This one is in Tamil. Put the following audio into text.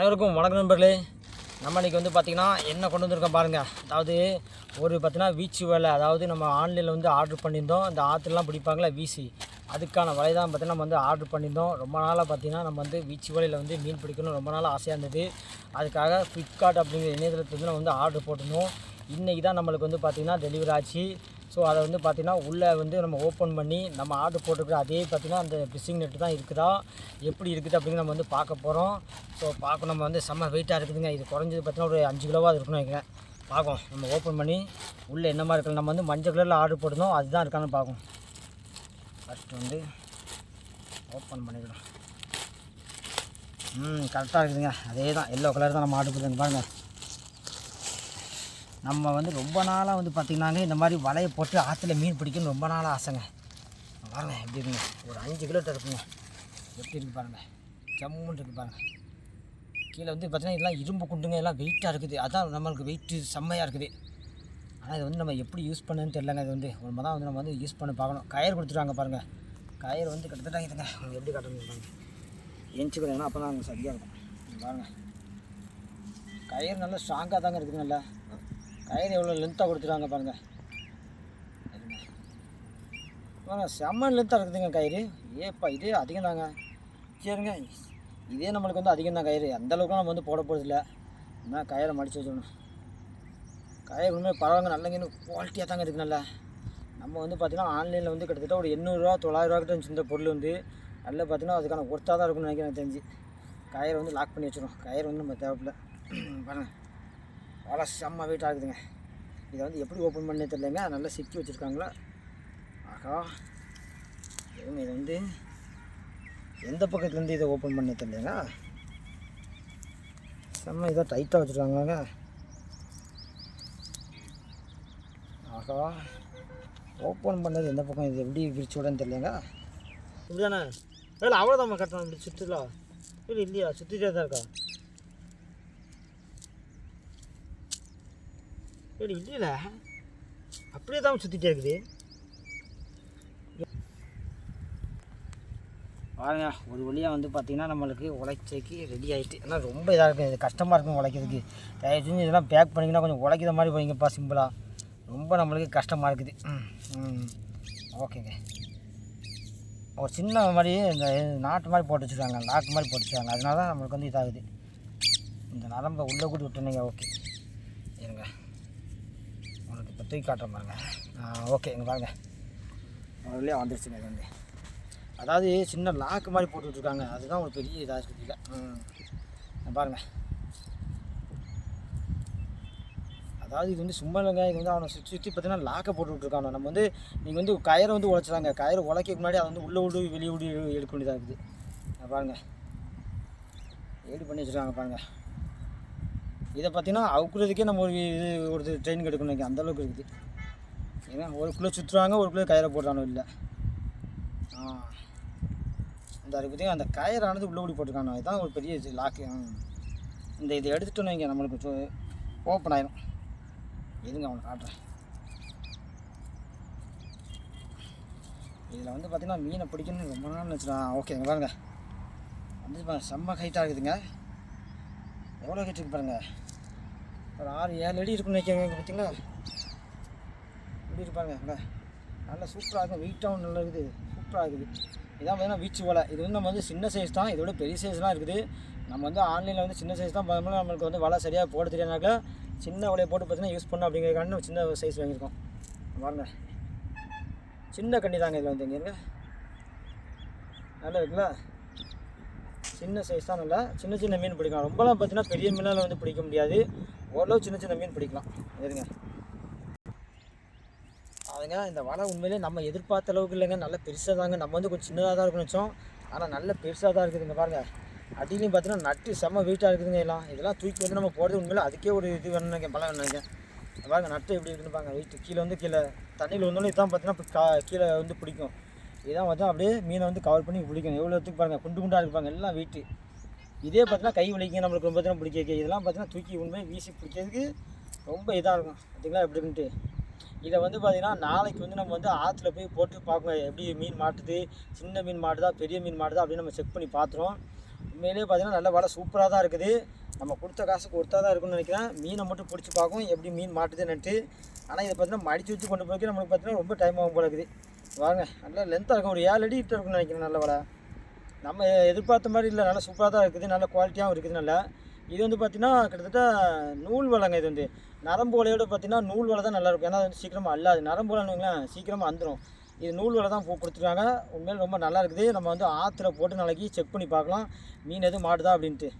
அனைவருக்கும் வணக்கம் நண்பர்களே. நம்ம இன்றைக்கி வந்து பார்த்திங்கன்னா என்ன கொண்டு வந்திருக்கோம் பாருங்கள் அதாவது ஒரு பார்த்தீங்கன்னா வீச்சு வேலை அதாவது நம்ம ஆன்லைனில் வந்து ஆர்டர் பண்ணியிருந்தோம். இந்த ஆற்றுலாம் பிடிப்பாங்களே வீசி. அதுக்கான வலை தான் பார்த்திங்கன்னா நம்ம வந்து ஆர்டர் பண்ணியிருந்தோம். ரொம்ப நாளாக பார்த்தீங்கன்னா நம்ம வந்து வீச்சு வலையில் வந்து மீன் பிடிக்கணும் ரொம்ப நாளாக ஆசையாக இருந்தது. அதுக்காக ஃப்ளிப்கார்ட் அப்படிங்கிற இணையதளத்தில் வந்து நம்ம வந்து ஆர்டர் போட்டிருந்தோம். இன்றைக்கி தான் நம்மளுக்கு வந்து பார்த்திங்கன்னா டெலிவரி ஆச்சு. ஸோ அதை வந்து பார்த்திங்கன்னா உள்ளே வந்து நம்ம ஓப்பன் பண்ணி நம்ம ஆர்டர் போட்டிருக்கிற அதே பார்த்திங்கன்னா அந்த ஃபிஷிங் நெட்டு தான் இருக்குதா? எப்படி இருக்குது அப்படின்னு நம்ம வந்து பார்க்க போகிறோம் ஸோ பார்க்க நம்ம வந்து செம்ம வெயிட்டாக இருக்குதுங்க. இது குறைஞ்சது பார்த்தீங்கன்னா ஒரு அஞ்சு கிலோவாக இருக்குன்னு வைக்கிறேன் பார்க்கும் நம்ம ஓப்பன் பண்ணி உள்ளே என்ன மாதிரி இருக்கு நம்ம வந்து மஞ்சள் கலரில் ஆர்டர் போட்டிருந்தோம். அதுதான் இருக்கான்னு பார்க்கும் ஃபஸ்ட்டு வந்து ஓப்பன் பண்ணிக்கலாம் ம் கரெக்டாக இருக்குதுங்க. அதே தான் எல்லோ கலர் தான் நம்ம ஆர்டர் போட்டுருங்க பாருங்கள் நம்ம வந்து ரொம்ப நாளாக வந்து பார்த்திங்கன்னாங்க இந்த மாதிரி வலையை போட்டு ஆற்றுல மீன் பிடிக்கணும்னு ரொம்ப நாளாக ஆசைங்க. பாருங்க எப்படி இருக்குங்க. ஒரு அஞ்சு கிலோட்டர் இருக்குங்க. எப்படி இருக்கு பாருங்கள் ஜம்முன்னு இருக்கு பாருங்கள் கீழே வந்து பார்த்திங்கன்னா இதெல்லாம் இரும்பு குண்டுங்க எல்லாம் வெயிட்டாக இருக்குது. அதான் நம்மளுக்கு வெயிட்டு செம்மையாக இருக்குது. ஆனால் இது வந்து நம்ம எப்படி யூஸ் பண்ணுன்னு தெரிலங்க இது வந்து. ஒரு தான் வந்து நம்ம வந்து யூஸ் பண்ணி பார்க்கணும். கயிறு கொடுத்துருவாங்க பாருங்கள் கயிறு வந்து கிட்டத்தட்ட இதுங்க. உங்களுக்கு எப்படி கட்டணும் பாருங்க. எஞ்சிக்கிறேன் அப்போ தான் சரியாக இருக்கும். பாருங்கள் கயர் கயிறு நல்லா ஸ்ட்ராங்காக தாங்க இருக்குது நல்லா. கயிறு எவ்வளோ லென்த்தாக கொடுத்துருவாங்க பாருங்கள் பாருங்க செம்ம லென்த்தாக இருக்குதுங்க கயிறு. ஏப்பா இதே அதிகம் தாங்க சரிங்க இதே நம்மளுக்கு வந்து அதிகம் தான் கயிறு. அந்த அளவுக்கு நம்ம வந்து போட போகிறதில்ல என்ன கயிறை மடித்து வச்சுக்கணும் கயிறு உண்மையாக பரவாயில்ல நல்லங்க குவாலிட்டியாக தாங்க இருக்குது நல்லா. நம்ம வந்து பார்த்திங்கன்னா ஆன்லைனில் வந்து கிட்டத்தட்ட ஒரு எண்ணூறுரூவா தொள்ளாயிரரூவா கிட்ட இருந்துச்சு இந்த பொருள் வந்து. நல்லா பார்த்தீங்கன்னா அதுக்கான ஒர்த்தாக தான் இருக்கும்னு நினைக்கிறேன் தெரிஞ்சு கயிறை வந்து லாக் பண்ணி வச்சுருவோம் கயிறு வந்து நம்ம தேவைப்பில்ல பாருங்கள் நல்லா செம்ம வெயிட்டாக இருக்குதுங்க இதை வந்து எப்படி ஓப்பன் பண்ணே தெரியலங்க. நல்லா சிக்கி வச்சுருக்காங்களா? ஆகா எதுவும் இது வந்து? எந்த பக்கத்துலேருந்து இதை ஓப்பன் பண்ணே தெரியலங்க செம்ம இதாக டைட்டாக வச்சுருக்காங்களாங்க ஆகா ஓப்பன் பண்ணது எந்த பக்கம்? இது எப்படி பிரிச்சு விடன்னு தெரியலங்க இப்படிதானே? இல்லை அவ்வளோதான் கட்டணும். இப்படி சுற்றுலா இல்லை இல்லையா? சுற்றிட்டே தான் இருக்கா? சரி இல்லைல்ல அப்படியே தான் சுற்றிட்டே இருக்குது பாருங்க ஒரு வழியாக வந்து பார்த்திங்கன்னா நம்மளுக்கு உழைச்சிக்கு ரெடி ஆகிட்டு ஆனால் ரொம்ப இதாக இருக்குது இது கஷ்டமாக இருக்கும் உழைக்கிறதுக்கு தயவு செஞ்சு இதெல்லாம் பேக் பண்ணிங்கன்னா கொஞ்சம் உழைக்கிற மாதிரி போய்ங்கப்பா சிம்பிளாக ரொம்ப நம்மளுக்கு கஷ்டமாக இருக்குது ம் ஓகேங்க ஒரு சின்ன மாதிரி இந்த நாட்டு மாதிரி போட்டு வச்சுருக்காங்க நாக்கு மாதிரி போட்டு வச்சுருக்காங்க அதனால தான் நம்மளுக்கு வந்து இதாகுது இந்த நரம்பை உள்ளே கூட்டி விட்டுனீங்க ஓகே இருங்க தூக்கி காட்டுறேன் பாருங்க. ஓகே இங்கே பாருங்க. முதல்ல வந்துருச்சுங்க இது வந்து. அதாவது சின்ன லாக்கு மாதிரி போட்டு விட்ருக்காங்க அதுதான் ஒரு பெரிய இதாக இருக்குது ம். பாருங்க. அதாவது இது வந்து சும்மா இல்லைங்க. இது வந்து அவனை சுற்றி சுற்றி பார்த்தீங்கன்னா லாக்கை போட்டு விட்ருக்காங்க நம்ம வந்து நீங்கள் வந்து கயிறை வந்து உழைச்சிடாங்க கயிறு உழைக்க முன்னாடி அதை வந்து உள்ளே விடு வெளியே விடு எடுக்க வேண்டியதாக இருக்குது. இங்க பாருங்க. ஏடி பண்ணி வச்சுருக்காங்க பாருங்கள் இதை பார்த்தீங்கன்னா அவுக்குறதுக்கே நம்ம ஒரு இது ஒரு ட்ரெயின் எடுக்கணும் அந்த அந்தளவுக்கு இருக்குது. ஏன்னா ஒரு கிலோ சுற்றுறாங்க ஒரு கிலோ கயிறை போடுறானோ இல்லை ஆ. இந்த அது பார்த்தீங்கன்னா அந்த கயிறானது உள்ளே ஓடி போட்டிருக்கானோ இதுதான் ஒரு பெரிய இது லாக்கு இந்த இதை எடுத்துட்டோன்னு இங்கே நம்மளுக்கு ஓப்பன் ஆயிரும். எதுங்க அவனை காட்டுறேன். இதில் வந்து பார்த்திங்கன்னா மீனை பிடிக்கணும்னு ரொம்ப நாள் நினச்சிடலாம் ஓகே பாருங்க. வந்து செம்ம ஹைட்டாக இருக்குதுங்க. எவ்வளோ ஹைட் பாருங்க. ஒரு ஆறு ஏழு அடி இருக்குன்னு நினைக்கிறேன் பார்த்தீங்களா இப்படி இருப்பாருங்க நல்லா சூப்பராக இருக்கும் வெயிட்டாகவும் நல்லா இருக்குது. சூப்பராக இருக்குது. இதான் பார்த்தீங்கன்னா வீச்சு வலை இது வந்து நம்ம வந்து சின்ன சைஸ் தான். இதோட பெரிய சைஸ்லாம் இருக்குது. நம்ம வந்து ஆன்லைனில் வந்து சின்ன சைஸ் தான் பார்த்தோம்னா நம்மளுக்கு வந்து வலை சரியாக போட தெரியாதுனாக்கா சின்ன வலையை போட்டு பார்த்தீங்கன்னா யூஸ் பண்ணோம் அப்படிங்கிறக்காண்டி நம்ம சின்ன சைஸ் வாங்கியிருக்கோம். பாருங்க. சின்ன கண்ணி தாங்க இதில் வந்து இங்கே நல்லா இருக்குல்ல? சின்ன சைஸ் தான் நல்லா. சின்ன சின்ன மீன் பிடிக்கலாம். ரொம்பலாம் பார்த்தீங்கன்னா பெரிய மீனால் வந்து பிடிக்க முடியாது. ஓரளவு சின்ன சின்ன மீன் பிடிக்கலாம். எதுங்க அதுங்க இந்த வலை உண்மையிலே நம்ம எதிர்பார்த்த அளவுக்கு இல்லைங்க. நல்ல பெருசாக தாங்க. நம்ம வந்து கொஞ்சம் சின்னதாக தான் இருக்கும் வச்சோம் ஆனால் நல்ல பெருசாக தான் இருக்குதுங்க பாருங்கள் அடியிலையும் பார்த்தீங்கன்னா நட்டு செம்ம வெயிட்டாக இருக்குதுங்க எல்லாம். இதெல்லாம் தூக்கி வந்து நம்ம போகிறது உண்மையிலே அதுக்கே ஒரு இது வேணுங்க பலம் வேணுங்க பாருங்க நட்டு எப்படி இருக்குன்னு பாருங்க. வெயிட் கீழே வந்து கீழே தண்ணியில் வந்தோடனே இதான் பார்த்தீங்கன்னா கீழே வந்து பிடிக்கும். இதான் வந்து அப்படியே மீனை வந்து கவர் பண்ணி பிடிக்கணும் எவ்வளோ எடுத்துக்கு பாருங்கள் குண்டு குண்டாக இருப்பாங்க எல்லாம் வீட்டு. இதே பார்த்தீங்கன்னா கை வலிக்குங்க நம்மளுக்கு ரொம்ப தூரம் பிடிக்க இதெல்லாம் பார்த்தீங்கன்னா தூக்கி உண்மையை வீசி பிடிக்கிறதுக்கு ரொம்ப இதாக இருக்கும். பார்த்தீங்களா எப்படி இருக்குன்ட்டு. இதை வந்து பார்த்திங்கன்னா நாளைக்கு வந்து நம்ம வந்து ஆற்றுல போய் போட்டு பார்க்கணும் எப்படி மீன் மாட்டுது சின்ன மீன் மாட்டுதா பெரிய மீன் மாட்டுதா அப்படின்னு நம்ம செக் பண்ணி பார்த்துருவோம். உண்மையிலேயே பார்த்தீங்கன்னா நல்ல வலை சூப்பராக தான் இருக்குது. நம்ம கொடுத்த காசுக்கு ஒருத்தா தான் இருக்கும்னு நினைக்கிறேன். மீனை மட்டும் பிடிச்சி பார்க்கும் எப்படி மீன் மாட்டுதுன்னுட்டு. ஆனால் இதை பார்த்தீங்கன்னா மடித்து வச்சு கொண்டு போய்க்கு நம்மளுக்கு பார்த்தீங்கன்னா ரொம்ப டைம் ஆகும் போல இருக்குது. வாங்க. நல்லா லென்த்தாக இருக்கும். ஒரு ஏழு அடி கிட்ட இருக்கும்னு நினைக்கிறேன் நல்ல வலை. நம்ம எதிர்பார்த்த மாதிரி இல்லை. நல்லா சூப்பராக தான் இருக்குது. நல்ல குவாலிட்டியாகவும் இருக்குது. நல்லா. இது வந்து பார்த்திங்கன்னா கிட்டத்தட்ட நூல் வலைங்க இது வந்து. நரம்பு வலையோட பார்த்திங்கன்னா நூல் வலை தான் நல்லாயிருக்கும் ஏன்னா அது வந்து சீக்கிரமாக அல்லாது நரம்பு வலைன்னு சீக்கிரமாக வந்துடும் இது நூல் வலை தான் பூ கொடுத்துருக்காங்க. உண்மையில ரொம்ப நல்லா இருக்குது. நம்ம வந்து ஆற்றுல போட்டு நாளைக்கு செக் பண்ணி பார்க்கலாம். மீன் எதுவும் மாட்டுதா அப்படின்ட்டு.